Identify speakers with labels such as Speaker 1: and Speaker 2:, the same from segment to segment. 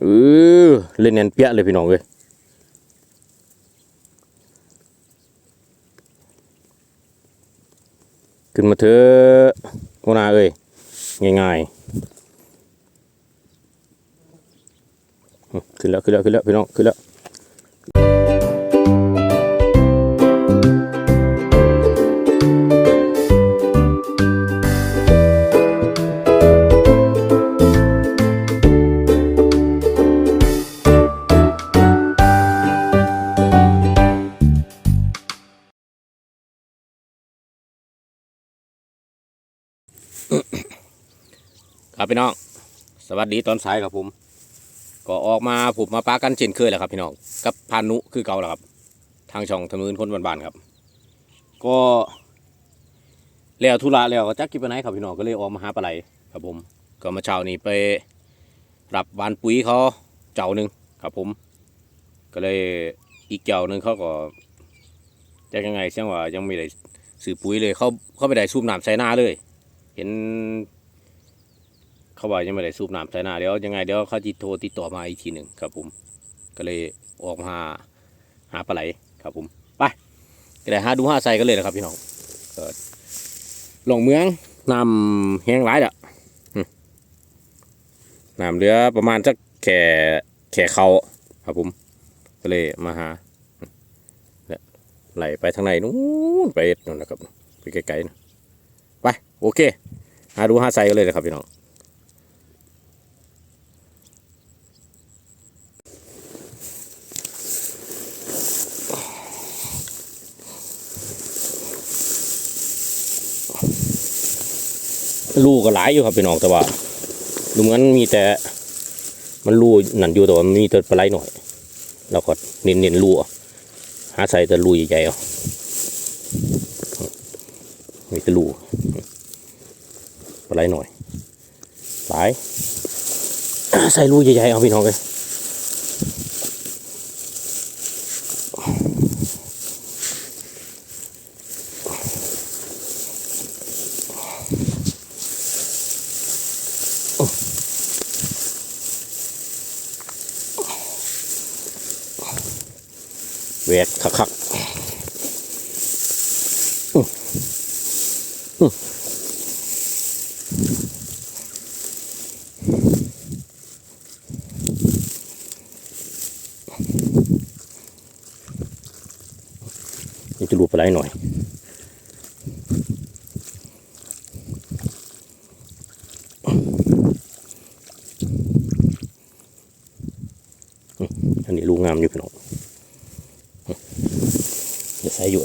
Speaker 1: เออเล่นแนนเปียเลยพี่น้องเอ้ยขึ้นมาเถอะโคนาเอ้ยง่ายๆขึ้นแล้วขึ้นแล้วขึ้นแล้วพี่น้องขึ้นแล้ว ครับพี่น้องสวัสดีตอนสายครับผม ก็ออกมาผมมาปากันเช่นเคยแหละครับพี่น้องกับพานุคือเก่าแหละครับ ทางช่องทำมืนคนบ้านๆครับ ก็แล้วธุระแล้วก็จักกิบไปไหนครับพี่น้องก็เลยออกมาหาปลาไหลครับผม ก็มาเช้านี้ไปรับหวานปุ๋ยเขาเจ้าหนึ่งครับผม ก็เลยอีกเจ้าหนึ่งเขาก็จะยังไงเสียงว่ายังไม่ได้ซื้อปุ๋ยเลยเขาเขาไม่ได้สูบน้ำใส่หน้าเลย เห็น เขาบอกยังไม่ได้สูบน้ำใส่หน้าเดี๋ยวยังไงเดี๋ยวเขาจะโทรติดต่อมาอีกทีหนึ่งครับผม ก็เลยออกมาหาปลาไหลครับผมไปก็ได้หาดูหาใส่กันเลยนะครับพี่น้องก็ลงเมืองน้ำแห้งหลายละอืมน้ำเหลือประมาณสักแค่แค่เขาครับผม ก็เลยมาหาไหลไปทางไหนนู้นไปนู่นนะครับไปไกลๆนะไปโอเคหาดูหาใส่กันเลยนะครับพี่น้อง ลูกก็หลายอยู่ครับพี่น้องแต่ว่าดูเหมือนมีแต่มันรูนั่นอยู่แต่ว่ามันมีแต่ปลาไหลหน่อยเราก็เน้นเน้นรูหาใส่แต่รูใหญ่ๆเอามีแต่รูปลาไหลหน่อยหลายใส่รูใหญ่ๆเอาพี่น้องเลย แหวกคักๆอื้ออื้อนี่จะรูปลาไหลหน่อยอันนี้ลูงามอยู่พี่น้อง เดี๋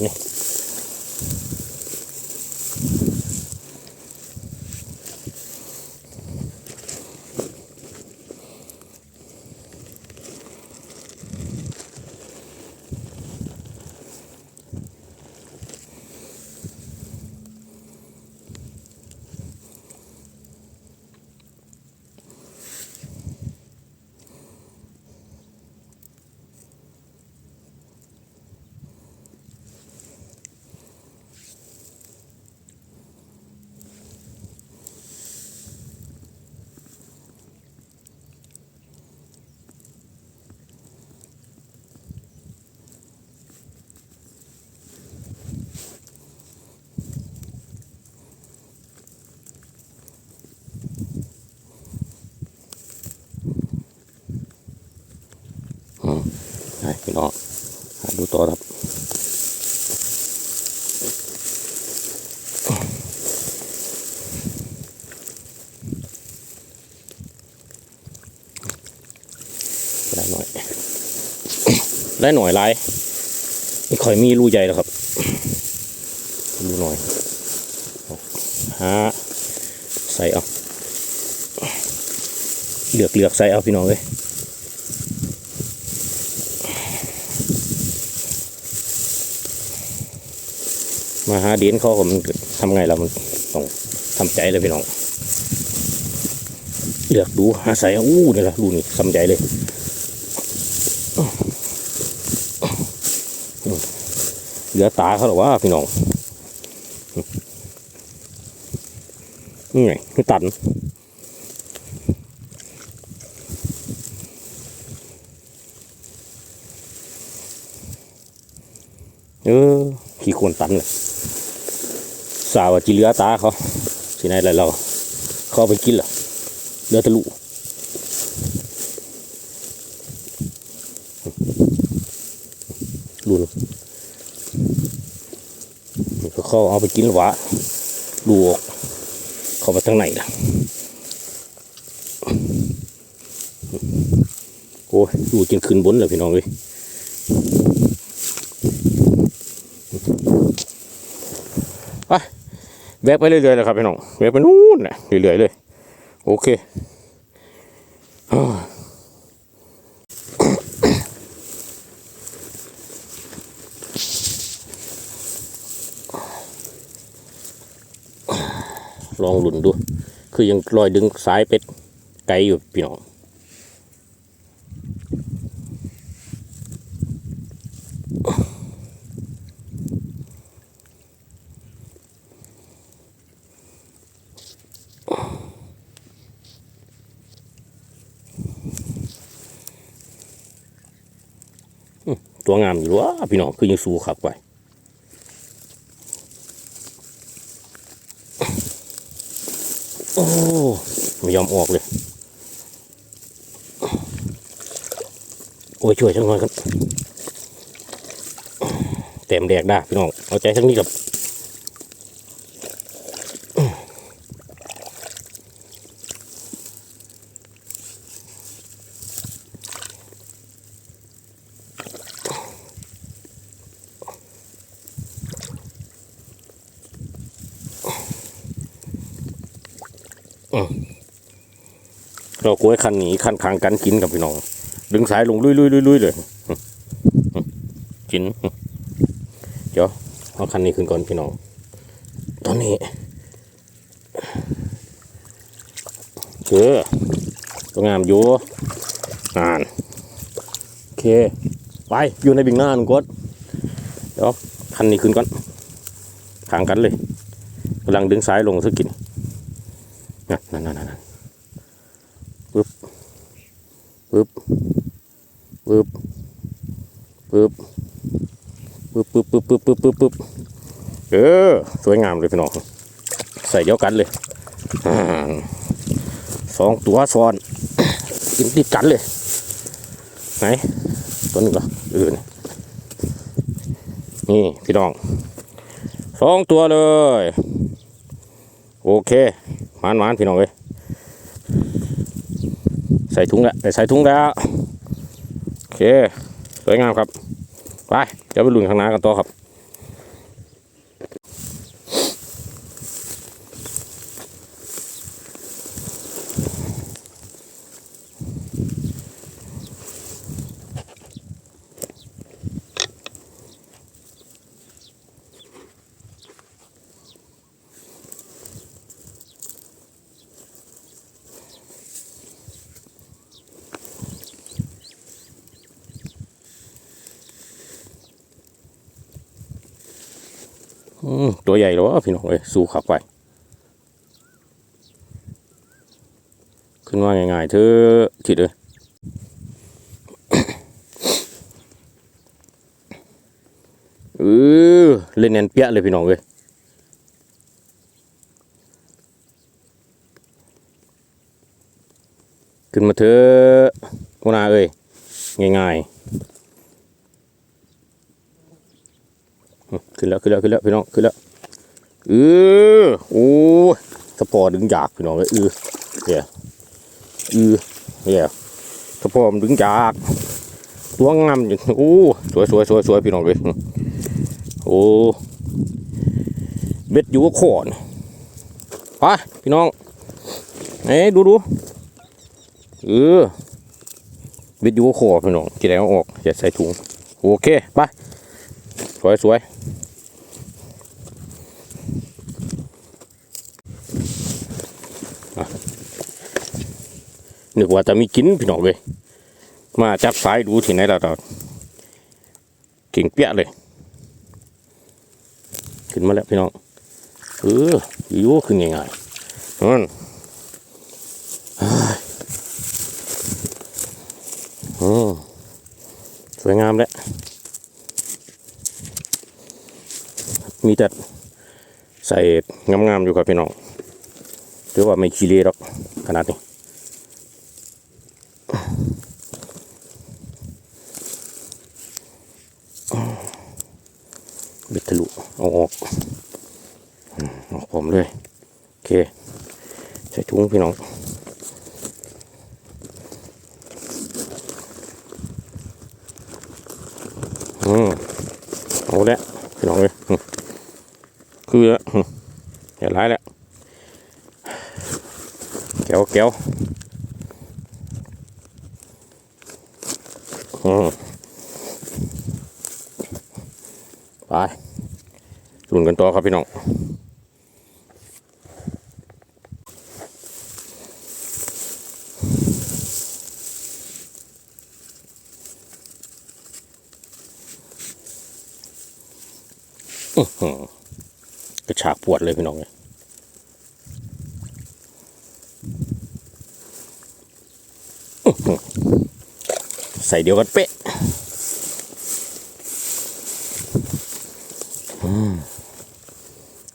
Speaker 1: ต่อครับได้หน่อยได้หน่อยไรไม่ค่อยมีรูใหญ่แล้วครับรูหน่อยหาใส่เอาเลือกเลือกใส่เอาพี่น้องเลย หาเดีนเขาผมทำไงเราต้องทำใจเลยพี่น้องเลือกดูอาศัยอู้นี่ละดูนี่ทำใจเลยเหลือตาเขาหรอวะพี่น้องนี่ไงคือตันเออขี่ควรตันเลย สาวจิเลือตาเขาสิไหนอะไรเราเขาเอาไปกินเหรอเลือแตะลุดูนเขาเอาไปกินหวะดูออกเขาไปทางไหนล่ะโอ้ยดูจนขึ้นบนเลยพี่น้องเลยไป แวกไปเรื่อยๆเลยครับพี่น้องแวกไปนู่นนะเรื่อยๆเลย โอเคลองหลุนดู คือยังลอยดึงสายเป็ดไกลอยู่พี่น้อง ตัวงามอยู่วะพี่น้องคือยังสู้ขับไปโอ้ไม่ยอมออกเลย โอ้ยช่วยช่างหน่อยครับ เต็มแดกได้พี่น้อง เอาใจทั้งนี้กับ เรากล้วยคันหนีคันคางกันกินกับพี่น้อง ดึงสายลงลุยลุยลุยลุยเลยกิน เดี๋ยวเอาคันนี้ขึ้นก่อนพี่น้อง ตอนนี้เจอตัวงามอยู่งานโอเค ไป อยู่ในบิ่งหน้าหนึ่งกดเดี๋ยวคันนี้ขึ้นก่อนขางกันเลยกำลังดึงสายลงสักกินนั่นนั่นนั่น ปึ๊บปึ๊บปึ๊บปึ๊บปึ๊บปึ๊บปึ๊บปึ๊บปึ๊บปึ๊บปึ๊บเออสวยงามเลยพี่น้องใส่เดียวกันเลยสองตัวซ้อนกินติดกันเลยไหนตัวนี้ก็เออนี่นี่พี่น้องสองตัวเลย โอเคหมานหมานพี่น้องเอ้ย ใส่ถุงแล้วใส่ถุงแล้วโอเคสวยงามครับไปเดี๋ยวไปลุยข้างหน้ากันต่อครับ ตัวใหญ่แล้ววะพี่น้องเอ้ยสู้ขับไป ขึ้นว่าง่ายๆเธอคิดเลยเออเล่นแนนเปียเลยพี่น้องเอ้ยขึ้นมาเถอะหัวหน้าเอ้ยง่ายๆ ขึ้นแล้วขึ้นแล้วขึ้นแล้วพี่น้องขึ้นแล้วเออโอ้ยสปอร์ดึงอยากพี่น้องเอ้ยเออเดี๋ยเออเดี๋ยสปอร์มดึงอยากตัวงามอยู่โอ้สวยสวยสวยสวยพี่น้องเลยโอ้เบ็ดอยู่กับขอนไปพี่น้องเอ้ดูดูเออเบ็ดอยู่กับขอพี่น้องกี่แรงเอาออกอย่าใส่ถุงโอเคไปสวยสวย นึกว่าจะมีกินพี่น้องเลยมาจับสายดูที่ไหนเราเก่งเปี้ยเลย ขึ้นมาแล้วพี่น้องเอออยู่ขึ้นง่ายๆนั่นอืมสวยงามแล้วมีแต่ใส่งามๆอยู่ครับพี่น้องถือว่าไม่ขี้เละหรอกขนาดนี้ บ็ดทะลุเอาออกออกผมเลยโอเค ใส่ถุงพี่น้องอืมเอาละพี่น้องเลยคือละอืมเห็นไรแล้วแก้วแก้วอืมไป ลุ้นกันต่อครับพี่น้องอือหือกระชากปวดเลยพี่น้องเลยอือหือใส่เดียวกันเป๊ะอืม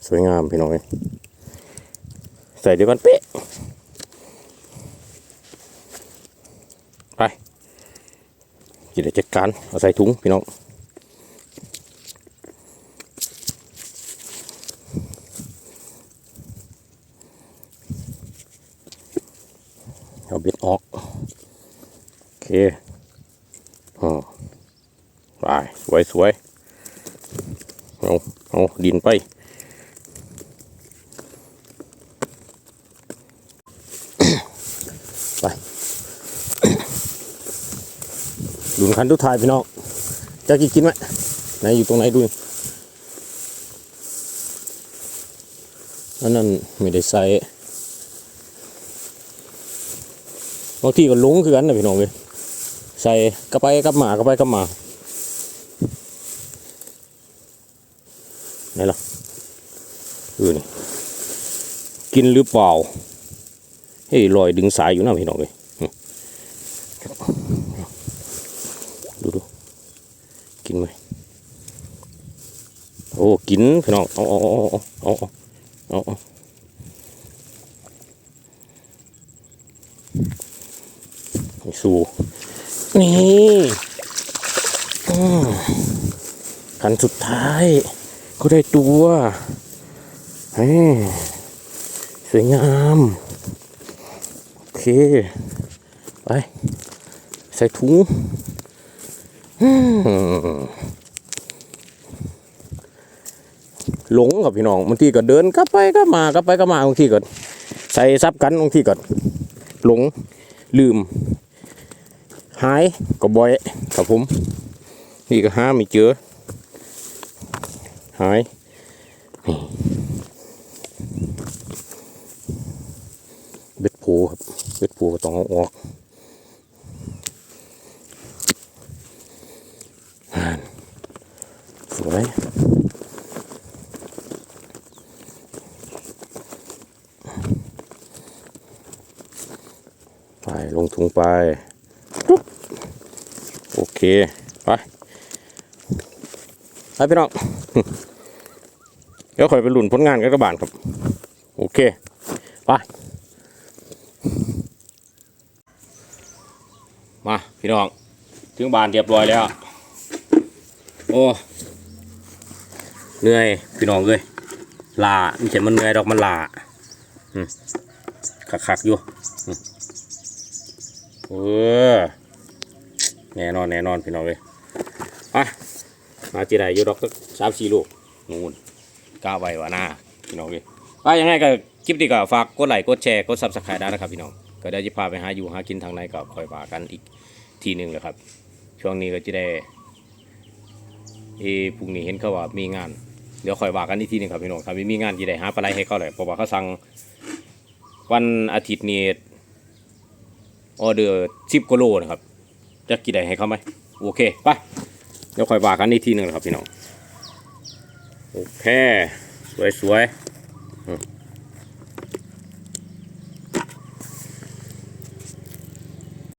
Speaker 1: ส วยงามพี่น้องเลยใส่เดียวกันเป๊ะไปกินได้จัดการเอาใส่ถุงพี่น้องเอาเบ็ดออกโอเคอ๋อไปสวยสวยเอาเอาดินไป ดุนคันทุกทายพี่น้องจะกินกินไหมไหนอยู่ตรงไหนดูอันนั้นไม่ได้ใส่บางทีก็หลงคือกันนะพี่น้องเลยใส่กระไปกระหมากระไปกระหมาไหนล่ะเออนี่กินหรือเปล่าเฮ้ยลอยดึงสายอยู่นะพี่น้องเลยหึดูดู กินไหมโอ้กินพี่น้องเอาเอาเอาเอาเอาเอาเอาให้สู้นี่อืมคันสุดท้าย ก็ได้ตัวเฮ้สวยงาม โอเค ไป ใส่ถุง หลงกับพี่น้องบางทีก็เดินกลับไปก็มากลับไปก็มาบางทีก็ใส่ซับกันบางทีก็หลงลืม หายก็บ่อยครับผม นี่ก็หาไม่เจอหายเบ็ดผูครับเบ็ดผูก็ต้องเอาออกอ่าน สวยไปลงถุงไปโอเค ไป ไปพี่น้องเดี๋ยวคอยไปหลุนผลงานกันกระบาลครับ โอเค ไป มา พี่น้อง ถึงบานเรียบร้อยแล้ว โอ้เหนื่อยพี่น้องเลยลาไม่ใช่มันเหนื่อยดอกมันลาอืมคักๆอยู่เออแน่นอนแน่นอนพี่น้องเลยไปมาจีไรอยู่ดอกสักสามสี่ลูกนู่นกล้าไว้ว่าหน้าพี่น้องเลยไปยังไงก็คลิปนี้ก็ฝากกดไลค์กดแชร์กดซับสไครต์ได้นะครับพี่น้องก็ได้จะพาไปหาอยู่หากินทางไหนก็คอยว่ากันอีกทีหนึ่งเลยครับ ช่วงนี้ก็จะได้ เอพรุ่งนี้เห็นเขาว่ามีงาน เดี๋ยวคอยว่ากันอีกทีหนึงครับพี่น้องถ้าม่มีงานจะได้หาปลาไหลให้เขาเลยเพราะว่าเขาสั่งวันอาทิตย์นี้ออเดอร์สิบกิโลนะครับจะกี่ใดให้เขาไหมโอเคไปเดี๋ยวคอยว่ากันอีกทีหนึ่งนะครับพี่น้องโอเคสวยสวยๆอืม